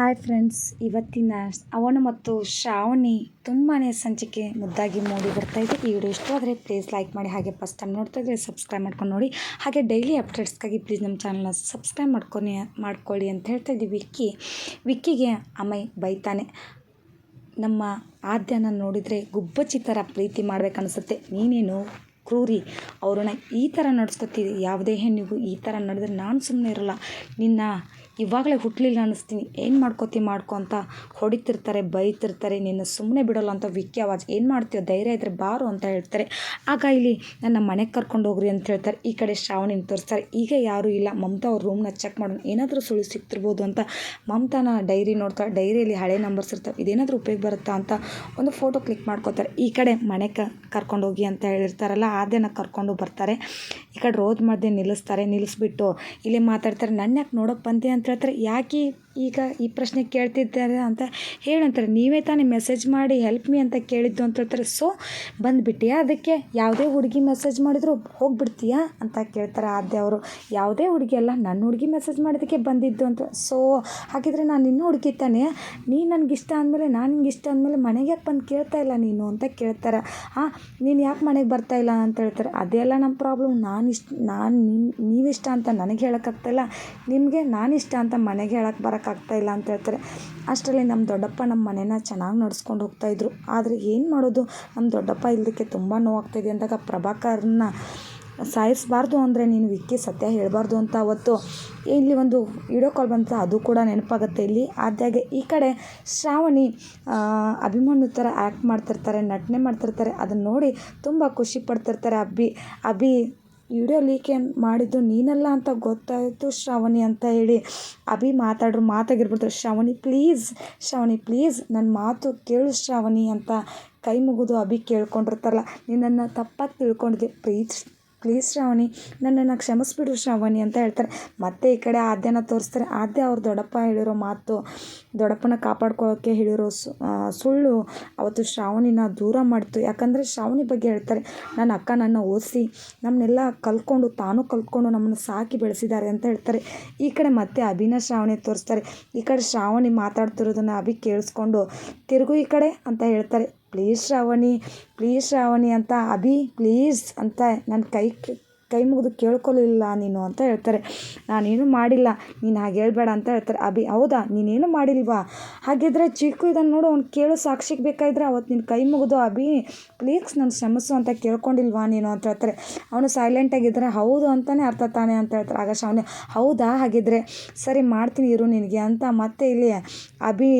Hi friends ಇವತ್ತಿನ ಅವನು ಮತ್ತು ಶ್ರಾವಣಿ ತುಂಬಾ ಸಂಚಿಕೆ ಮುದ್ದಾಗಿ ಮೂಡಿ ಬರ್ತಾ ಇದೆ. ಈ ವಿಡಿಯೋ ಇಷ್ಟವಾದರೆ ಪ್ಲೀಸ್ ಲೈಕ್ ಮಾಡಿ, ಹಾಗೆ ಫಸ್ಟ್ ಟೈಮ್ ನೋಡ್ತಾ ಇದ್ದರೆ ಸಬ್ಸ್ಕ್ರೈಬ್ ಮಾಡ್ಕೊಂಡು ನೋಡಿ. ಹಾಗೆ ಡೈಲಿ ಅಪ್ಡೇಟ್ಸ್ಗಾಗಿ ಪ್ಲೀಸ್ ನಮ್ಮ ಚಾನಲ್ನ ಸಬ್ಸ್ಕ್ರೈಬ್ ಮಾಡ್ಕೊನಿ, ಮಾಡ್ಕೊಳ್ಳಿ ಅಂತ ಹೇಳ್ತಾ ಇದ್ದೀವಿ. ವಿಕ್ಕಿ, ವಿಕ್ಕಿಗೆ ಅಮೈ ಬೈತಾನೆ. ನಮ್ಮ ಆದ್ಯನ ನೋಡಿದರೆ ಗುಬ್ಬಚ್ಚಿ ಥರ ಪ್ರೀತಿ ಮಾಡ್ಬೇಕನ್ಸುತ್ತೆ. ನೀನೇನು ಕ್ರೂರಿ? ಅವ್ರನ್ನ ಈ ಥರ ನಡೆಸ್ಕೊತೀವಿ ಯಾವುದೇ ಹೆಣ್ಣಿಗೂ ಈ ಥರ ನಡೆದ್ರೆ ನಾನು ಸುಮ್ಮನೆ ಇರೋಲ್ಲ. ನಿನ್ನ ಇವಾಗಲೇ ಹುಟ್ಟಲಿಲ್ಲ ಅನ್ನಿಸ್ತೀನಿ. ಏನು ಮಾಡ್ಕೋತಿ ಮಾಡ್ಕೊ ಅಂತ ಹೊಡಿತಿರ್ತಾರೆ, ಬೈತಿರ್ತಾರೆ, ನಿನ್ನ ಸುಮ್ಮನೆ ಬಿಡೋಲ್ಲ ಅಂತ ವಿಖ್ಯವಾಜ್ ಏನು ಮಾಡ್ತೀಯೋ ಧೈರ್ಯ ಇದ್ದರೆ ಬಾರು ಅಂತ ಹೇಳ್ತಾರೆ. ಆಗ ಇಲ್ಲಿ ನನ್ನ ಮನೆಗೆ ಕರ್ಕೊಂಡು ಹೋಗ್ರಿ ಅಂತ ಹೇಳ್ತಾರೆ. ಈ ಕಡೆ ಶ್ರಾವಣಿನ ತೋರಿಸ್ತಾರೆ. ಈಗ ಯಾರೂ ಇಲ್ಲ. ಮಮತಾ ಅವ್ರ ರೂಮ್ನ ಚೆಕ್ ಮಾಡೋಣ. ಏನಾದರೂ ಸುಳಿ ಸಿಕ್ತಿರ್ಬೋದು ಅಂತ ಮಮತಾನ ಡೈರಿ ನೋಡ್ತಾರೆ ಡೈರಿಯಲ್ಲಿ ಹಳೆ ನಂಬರ್ಸ್ ಇರ್ತವೆ. ಇದೇನಾದರೂ ಉಪಯೋಗ ಬರುತ್ತಾ ಅಂತ ಒಂದು ಫೋಟೋ ಕ್ಲಿಕ್ ಮಾಡ್ಕೋತಾರೆ. ಈ ಕಡೆ ಮನೆಗೆ ಕರ್ಕೊಂಡು ಹೋಗಿ ಅಂತ ಹೇಳಿರ್ತಾರಲ್ಲ ಆದ್ಯನ ಕರ್ಕೊಂಡು ಬರ್ತಾರೆ. ಈ ಕಡೆ ರೋದ್ ಮಧ್ಯೆ ನಿಲ್ಲಿಸ್ತಾರೆ. ನಿಲ್ಲಿಸ್ಬಿಟ್ಟು ಇಲ್ಲಿ ಮಾತಾಡ್ತಾರೆ. ನನ್ನ ಯಾಕೆ ನೋಡೋಕೆ ಬಂದೆ ಹೇಳ್ತಾರೆ ಯಾಕೆ ಈಗ ಈ ಪ್ರಶ್ನೆ ಕೇಳ್ತಿದ್ದಾರೆ ಅಂತ ಹೇಳಂತಾರೆ ನೀವೇ ತಾನೇ ಮೆಸೇಜ್ ಮಾಡಿ ಹೆಲ್ಪ್ ಮೀ ಅಂತ ಕೇಳಿದ್ದು ಅಂತ ಹೇಳ್ತಾರೆ. ಸೊ ಬಂದುಬಿಟ್ಟಿಯಾ ಅದಕ್ಕೆ ಯಾವುದೇ ಹುಡುಗಿ ಮೆಸೇಜ್ ಮಾಡಿದ್ರು ಹೋಗ್ಬಿಡ್ತೀಯಾ ಅಂತ ಕೇಳ್ತಾರೆ ಆದ್ಯ ಅವರು. ಯಾವುದೇ ಹುಡುಗಿ ಅಲ್ಲ ನನ್ನ ಹುಡುಗಿ ಮೆಸೇಜ್ ಮಾಡಿದ್ದಕ್ಕೆ ಬಂದಿದ್ದು ಅಂತ. ಸೊ ಹಾಗಿದ್ರೆ ನಾನು ಇನ್ನೂ ಹುಡುಗಿ ತಾನೆ? ನೀನು ಇಷ್ಟ ಅಂದಮೇಲೆ ನಾನು ನಿಂಗೆ ಇಷ್ಟ ಅಂದಮೇಲೆ ಮನೆಗೆ ಯಾಕೆ ಬಂದು ಕೇಳ್ತಾ ಇಲ್ಲ ನೀನು ಅಂತ ಕೇಳ್ತಾರೆ. ಹಾಂ ನೀನು ಯಾಕೆ ಮನೆಗೆ ಬರ್ತಾ ಇಲ್ಲ ಅಂತ ಹೇಳ್ತಾರೆ. ಅದೆಲ್ಲ ನಮ್ಮ ಪ್ರಾಬ್ಲಮ್ ನಾನು ಇಷ್ಟ, ನಾನು ನಿಮ್ಮ ನೀವಿಷ್ಟ ಅಂತ ನನಗೆ ಹೇಳೋಕ್ಕಾಗ್ತಾಯಿಲ್ಲ ನಿಮಗೆ ನಾನು ಇಷ್ಟ ಅಂತ ಮನೆಗೆ ಹೇಳಕ್ಕೆ ಬರೋಕ್ಕಾಗ್ತಾ ಇಲ್ಲ ಅಂತ ಹೇಳ್ತಾರೆ. ಅಷ್ಟರಲ್ಲಿ ನಮ್ಮ ದೊಡ್ಡಪ್ಪ ನಮ್ಮ ಮನೇನ ಚೆನ್ನಾಗಿ ನಡ್ಸ್ಕೊಂಡು ಹೋಗ್ತಾಯಿದ್ರು ಆದರೆ ಏನು ಮಾಡೋದು? ನಮ್ಮ ದೊಡ್ಡಪ್ಪ ಇಲ್ಲದಕ್ಕೆ ತುಂಬ ನೋವಾಗ್ತಾಯಿದೆ ಅಂದಾಗ ಪ್ರಭಾಕರ್ನ ಸಾಯಿಸಬಾರ್ದು ಅಂದರೆ ನೀನು ವಿಕ್ಕಿ ಸತ್ಯ ಹೇಳಬಾರ್ದು ಅಂತ ಅವತ್ತು ಇಲ್ಲಿ ಒಂದು ವಿಡಿಯೋ ಕಾಲ್ ಬಂತ, ಅದು ಕೂಡ ನೆನಪಾಗುತ್ತೆ ಇಲ್ಲಿ. ಆದಾಗೆ ಈ ಕಡೆ ಶ್ರಾವಣಿ ಅಭಿಮನ್ಯು ಥರ ಆ್ಯಕ್ಟ್ ಮಾಡ್ತಿರ್ತಾರೆ, ನಟನೆ ಮಾಡ್ತಿರ್ತಾರೆ. ಅದನ್ನು ನೋಡಿ ತುಂಬ ಖುಷಿ ಪಡ್ತಿರ್ತಾರೆ ಅಬ್ಬಿ ಅಭಿ ವಿಡಿಯೋ ಲೀಕ್ ಮಾಡಿದ್ದು ನೀನಲ್ಲ ಅಂತ ಗೊತ್ತಾಯಿತು ಶ್ರಾವಣಿ ಅಂತ ಹೇಳಿ. ಅಭಿ ಮಾತಾಡ್ರು ಮಾತಾಗಿರ್ಬಿಡ್ತಾರೆ ಶ್ರಾವಣಿ ಪ್ಲೀಸ್ ಶ್ರಾವಣಿ ಪ್ಲೀಸ್ ನನ್ನ ಮಾತು ಕೇಳು ಶ್ರಾವಣಿ ಅಂತ ಕೈ ಮುಗಿದು ಅಭಿ ಕೇಳ್ಕೊಂಡಿರ್ತಾರಲ್ಲ ನೀನನ್ನು ತಪ್ಪಾಗಿ ತಿಳ್ಕೊಂಡಿದ್ದೆ. ಪ್ಲೀಸ್ ಪ್ಲೀಸ್ ಶ್ರಾವಣಿ, ನನ್ನನ್ನು ಕ್ಷಮಿಸ್ಬಿಡು ಶ್ರಾವಣಿ ಅಂತ ಹೇಳ್ತಾರೆ. ಮತ್ತೆ ಈ ಕಡೆ ಆದ್ಯನ ತೋರಿಸ್ತಾರೆ. ಆದ್ಯ ಅವ್ರ ದೊಡ್ಡಪ್ಪ ಹೇಳಿರೋ ಮಾತು, ದೊಡ್ಡಪ್ಪನ ಕಾಪಾಡ್ಕೊಳ್ಳೋಕ್ಕೆ ಹೇಳಿರೋ ಸುಳ್ಳು ಅವತ್ತು ಶ್ರಾವಣಿನ ದೂರ ಮಾಡ್ತು. ಯಾಕಂದರೆ ಶ್ರಾವಣಿ ಬಗ್ಗೆ ಹೇಳ್ತಾರೆ, ನನ್ನ ಅಕ್ಕ ನನ್ನ ಓದಿಸಿ ನಮ್ಮನ್ನೆಲ್ಲ ಕಲ್ತ್ಕೊಂಡು, ತಾನು ಕಲ್ತ್ಕೊಂಡು ನಮ್ಮನ್ನು ಸಾಕಿ ಬೆಳೆಸಿದ್ದಾರೆ ಅಂತ ಹೇಳ್ತಾರೆ. ಈ ಕಡೆ ಮತ್ತೆ ಅಭಿನ ಶ್ರಾವಣಿ ತೋರಿಸ್ತಾರೆ. ಈ ಕಡೆ ಶ್ರಾವಣಿ ಮಾತಾಡ್ತಿರೋದನ್ನು ಅಭಿ ಕೇಳಿಸ್ಕೊಂಡು, ತಿರುಗು ಈ ಕಡೆ ಅಂತ ಹೇಳ್ತಾರೆ. ಪ್ಲೀಸ್ ಶ್ರಾವಣಿ ಪ್ಲೀಸ್ ಶ್ರಾವಣಿ ಅಂತ ಅಭಿ ಪ್ಲೀಸ್ ಅಂತ ನನ್ನ ಕೈ ಕೈ ಮುಗಿದು ಕೇಳ್ಕೊಳ್ಳಿಲ್ಲ ನೀನು ಅಂತ ಹೇಳ್ತಾರೆ. ನಾನೇನು ಮಾಡಿಲ್ಲ, ನೀನು ಹಾಗೆ ಹೇಳ್ಬೇಡ ಅಂತ ಹೇಳ್ತಾರೆ. ಅಭಿ, ಹೌದಾ? ನೀನೇನು ಮಾಡಿಲ್ವಾ? ಹಾಗಿದ್ರೆ ಚಿಕ್ಕು ಇದನ್ನು ನೋಡು, ಅವ್ನು ಕೇಳು ಸಾಕ್ಷಿಗೆ ಬೇಕಾಯಿದ್ರೆ ಅವತ್ತು ನಿನ್ನ ಕೈ ಮುಗಿದು, ಅಭಿ ಪ್ಲೀಸ್ ನಾನು ಶ್ರಮಿಸು ಅಂತ ಕೇಳ್ಕೊಂಡಿಲ್ವಾ ನೀನು ಅಂತ ಹೇಳ್ತಾರೆ. ಅವನು ಸೈಲೆಂಟಾಗಿದ್ದರೆ ಹೌದು ಅಂತಲೇ ಅರ್ಥ ತಾನೆ ಅಂತ ಹೇಳ್ತಾರೆ. ಆಗ ಶಾವನೆ ಹೌದಾ? ಹಾಗಿದ್ರೆ, ಸರಿ ಮಾಡ್ತೀನಿ ಇರು ನಿನಗೆ ಅಂತ ಮತ್ತೆ ಇಲ್ಲಿ ಅಭಿ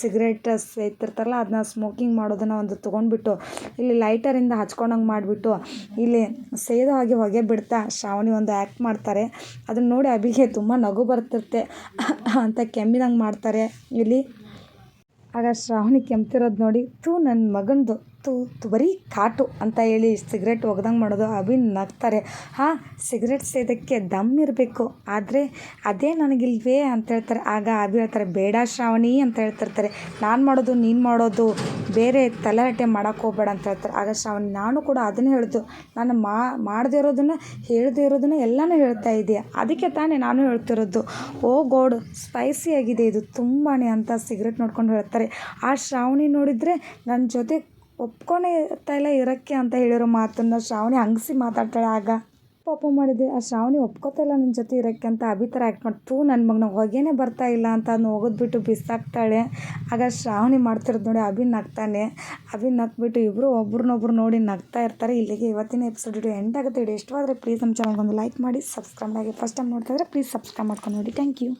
ಸಿಗರೇಟ್ ಸೇತಿರ್ತಾರಲ್ಲ ಅದನ್ನ ಸ್ಮೋಕಿಂಗ್ ಮಾಡೋದನ್ನು ಒಂದು ತೊಗೊಂಡ್ಬಿಟ್ಟು, ಇಲ್ಲಿ ಲೈಟರಿಂದ ಹಚ್ಕೊಂಡಂಗೆ ಮಾಡಿಬಿಟ್ಟು, ಇಲ್ಲಿ ಸೇದೋ ಹಾಗೆ ಹೊಗೆ ಬಿಡ್ತಾ ಶ್ರಾವಣಿ ಒಂದು ಆ್ಯಕ್ಟ್ ಮಾಡ್ತಾರೆ. ಅದನ್ನು ನೋಡಿ ಅಭಿಗೆ ತುಂಬ ನಗು ಬರ್ತಿರುತ್ತೆ ಅಂತ ಕೆಮ್ಮಿನಂಗೆ ಮಾಡ್ತಾರೆ. ಇಲ್ಲಿ. ಆಗ ಶ್ರಾವಣಿ ಕೆಮ್ತಿರೋದು ನೋಡಿ ತೂ ನನ್ನ ಮಗಂದು ತು ಬರೀ ಕಾಟು ಅಂತ ಹೇಳಿ ಸಿಗರೇಟ್ ಒಗ್ದಂಗೆ ಮಾಡೋದು ಅಭಿ ನಗ್ತಾರೆ. ಹಾಂ, ಸಿಗರೇಟ್ ಸೇದಕ್ಕೆ ದಮ್ ಇರಬೇಕು. ಆದರೆ ಅದೇ ನನಗಿಲ್ವೇ ಅಂತ ಹೇಳ್ತಾರೆ. ಆಗ ಅಭಿ ಹೇಳ್ತಾರೆ, ಬೇಡ ಶ್ರಾವಣಿ ಅಂತ ಹೇಳ್ತಿರ್ತಾರೆ. ನಾನು ಮಾಡೋದು, ನೀನು ಮಾಡೋದು, ಬೇರೆ ತಲೆಹರಟೆ ಮಾಡೋಕ್ಕೆ ಹೋಗ್ಬೇಡ ಅಂತ ಹೇಳ್ತಾರೆ. ಆಗ ಶ್ರಾವಣಿ, ನಾನು ಕೂಡ ಅದನ್ನೇ ಹೇಳಿದ್ದು ನಾನು ಮಾಡದೇ ಇರೋದನ್ನು, ಹೇಳದೇ ಇರೋದನ್ನು ಎಲ್ಲನೂ ಹೇಳ್ತಾ ಇದೆಯಾ? ಅದಕ್ಕೆ ತಾನೇ ನಾನು ಹೇಳ್ತಿರೋದು. ಓ ಗೋಡ್, ಸ್ಪೈಸಿ ಆಗಿದೆ ಇದು. ತುಂಬಾ ಅಂತ ಸಿಗರೇಟ್ ನೋಡ್ಕೊಂಡು ಹೇಳ್ತಾರೆ. ಆ ಶ್ರಾವಣಿ ನೋಡಿದರೆ ನನ್ನ ಜೊತೆ ಒಪ್ಕೊಂಡೇ ಇಲ್ಲ, ಇರೋಕ್ಕೆ ಅಂತ ಹೇಳಿರೋ ಮಾತನ್ನು ಶ್ರಾವಣಿ ಹಂಗಸಿ ಮಾತಾಡ್ತಾಳೆ. ಆಗ ಪಾಪ ಮಾಡಿದೆ, ಆ ಶ್ರಾವಣಿ ಇಲ್ಲ ನನ್ನ ಜೊತೆ ಇರೋಕ್ಕೆ ಅಂತ ಅಭಿ ಥರ ಆ್ಯಕ್ಟ್ ಮಾಡಿ ನನ್ನ ಮಗನ ಹೊಗೆನೇ ಬರ್ತಾ ಇಲ್ಲ ಅಂತ ಅದನ್ನ ಒಗೆದ್ಬಿಟ್ಟು ಬಿಸಾಕ್ತಾಳೆ. ಆಗ ಶ್ರಾವಣಿ ಮಾಡ್ತಿರೋದು ನೋಡಿ ಅಭಿ ನಗ್ತಾನೆ. ಅಭಿ ನಗ್ಬಿಟ್ಟು ಇಬ್ಬರು ಒಬ್ರನ್ನೊಬ್ರು ನೋಡಿ ನಗ್ತಾ ಇರ್ತಾರೆ. ಇಲ್ಲಿಗೆ ಇವತ್ತಿನ ಎಪಿಸೋಡ್ ವಿಡಿಯೋ ಎಂಡ್ ಆಗುತ್ತೆ. ವಿಡಿಯೋ ಇಷ್ಟವಾದರೆ ಪ್ಲೀಸ್ ನಮ್ಮ ಚಾನಲ್ಗೊಂದು ಲೈಕ್ ಮಾಡಿ ಸಬ್ಸ್ಕ್ರೈಬ್ ಆಗಿ ಫಸ್ಟ್ ಟೈಮ್ ನೋಡ್ತಾ ಇದ್ರೆ ಪ್ಲೀಸ್ ಸಬ್ಸ್ಕ್ರೈಬ್ ಮಾಡ್ಕೊಂಡು ನೋಡಿ. Thank you